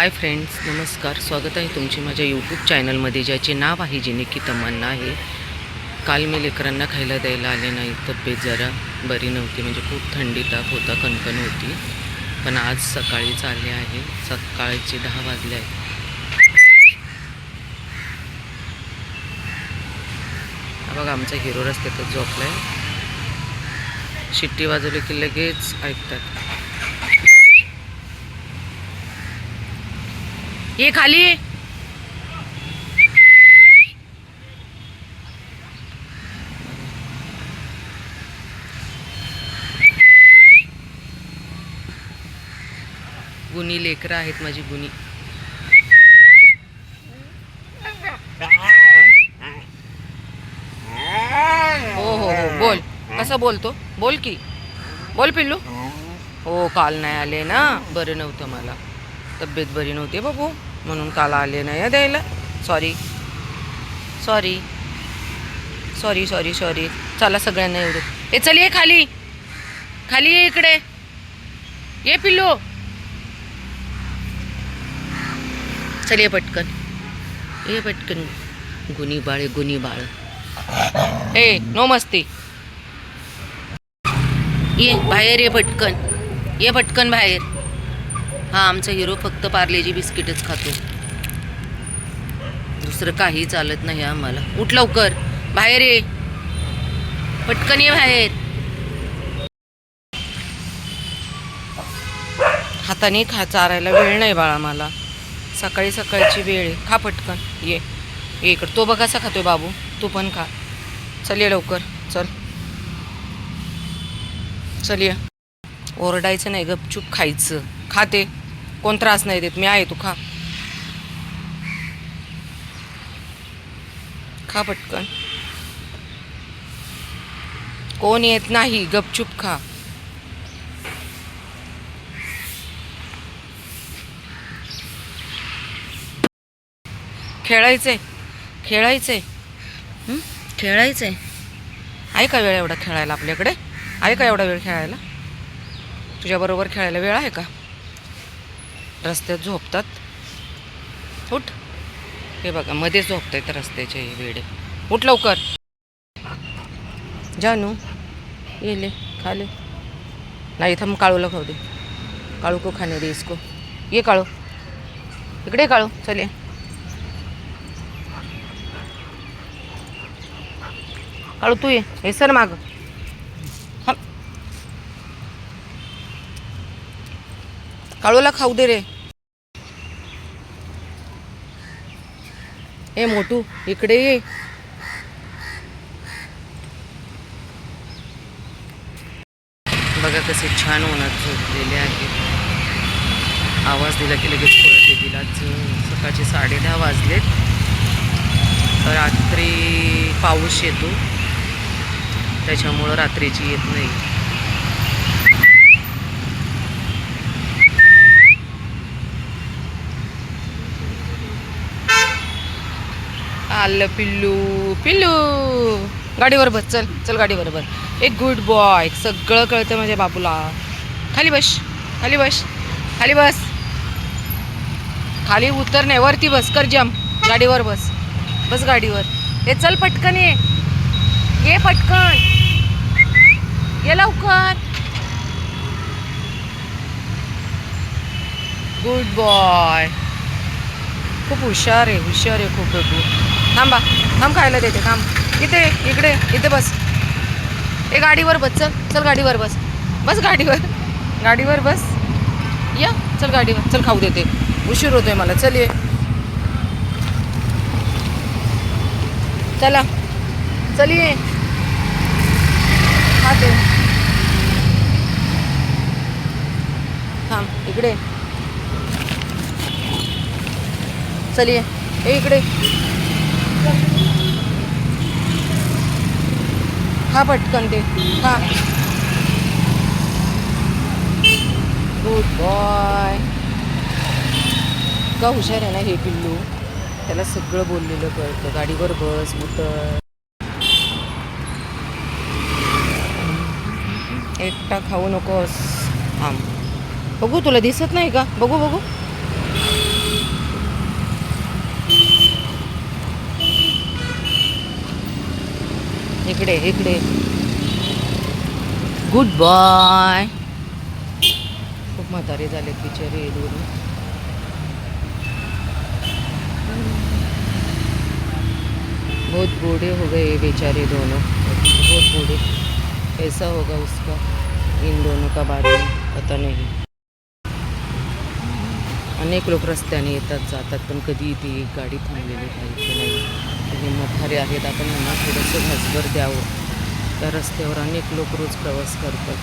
Hi friends नमस्कार. स्वागत आहे तुमची माझ्या यूट्यूब चॅनलमध्ये ज्याचे नाव आहे जिने की तमन्ना आहे. काल मी लेकरांना खायला द्यायला आले नाही. तब्येत जरा बरी नव्हती म्हणजे खूप थंडी ताप होता कणकण होती. पण आज सकाळीच आले आहे. सकाळचे दहा वाजले आहेत. बघा आमचा हिरो रस्त्यातच झोपला आहे शिट्टी वाजवली की लगेच ऐकतात. ये खाली. ये. गुणी लेकरं आहेत माझी गुणी. हो हो हो बोल. कसं बोलतो? बोल की. बोल पिल्लू. हो काल नाही आले ना. बरं नव्हतं मला. तब्येत बरी नव्हती बाबू म्हणून काल आले नाही हं द्यायला. Sorry sorry sorry sorry sorry चला सगळ्यांना एवढं. ए चल ये खाली. खाली ये इकडे. ये पिल्लो. चल ये पटकन. ये पटकन. गुनी बाळ गुनी बाळ. ए नो मस्ती. ये बाहेर ये पटकन. ये पटकन बाहेर. हा आमचा हिरो फक्त पार्लेजी बिस्किटच खातो. दुसरं काही चालत नाही आम्हाला. उठ लवकर. बाहेर ये. पटकन ये बाहेर. हाताने खा चारायला वेळ नाही बाळा मला. सकाळी सकाळची वेळ आहे. खा पटकन. ये. ये इकडं. तो बघासा खातोय बाबू. तू पण खा. चल ये लवकर. चल. चल ये. ओरडायचं नाही. गपचूप खायचं. खाते. कोण त्रास नाही देत. मी आहे तू खा. खा पटकन. कोण येत नाही गपचूप खा. खेळायचंय. खेळायचंय. खेळायचंय. आहे का वेळ एवढा खेळायला आपल्याकडे? आहे का एवढा वेळ खेळायला? तुझ्याबरोबर खेळायला वेळ आहे का? रस्त्यात झोपतात. उठ. हे बघा मध्ये आहेत रस्त्याचे हे वेडे. उठ लवकर. जानू येले खाले. नाही थांब काळूला खाऊ दे. काळू को खाणे दे इसको. ये काळू. इकडे काळू. चल काळू तू ये. हे सर माग. काळूला खाऊ दे रे. ए मोटू इकडे ये. बघा कसे छान उन्हात झोपलेले आहेत आवाज दिला की लगेच परत येतील आज सकाळचे साडे दहा वाजलेत रात्री पाऊस येतो. त्याच्यामुळं रात्रीची येत नाही. चाललं पिल्लू पिल्लू. गाडीवर बस चल चल गाडीवर बस एक गुड बॉय सगळं कळतं माझ्या बाबूला खाली बस खाली बस खाली बस. खाली उतर नाही वरती बस कर जम गाडीवर बस. बस गाडीवर. हे चल पटकन ये. ये पटकन. ये लवकर. गुड बॉय खूप हुशार आहे हुशार आहे खूप खूप थांबा थांब खायला देते थांब. इथे इकडे इथे बस. ए गाडीवर बस चल चल गाडीवर बस. बस गाडीवर. गाडीवर बस. या चल गाडीवर. चल खाऊ देते. उशीर होतोय मला. चल ये. चला. चल ये. खाते. थांब इकडे. चल ये. इकडे. हा पटकन दे. हा. गुड बॉय का हुशार आहे ना हे पिल्लू? त्याला सगळं बोललेलं कळतं. गाडीवर बस उतर एकटा खाऊ नकोस थांब. बघू तुला दिसत नाही का? बघू बघू. इकडे इकडे. गुड बाय खूप म्हातारे झाले बिचारे दोन. बहुत बूढ़े हो गए बेचारे दोनों. बहुत बूढ़े. कैसा होगा उसका? इन दोनों का बारे में पता नहीं. अनेक लोक रस्त्याने येतात जातात पण कधी ती गाडी थांबलेली पाहिजे नाही. हे म्हातारे आहेत. आपण यांना थोडंसं घासभर द्यावं. त्या रस्त्यावर अनेक लोक रोज प्रवास करतात.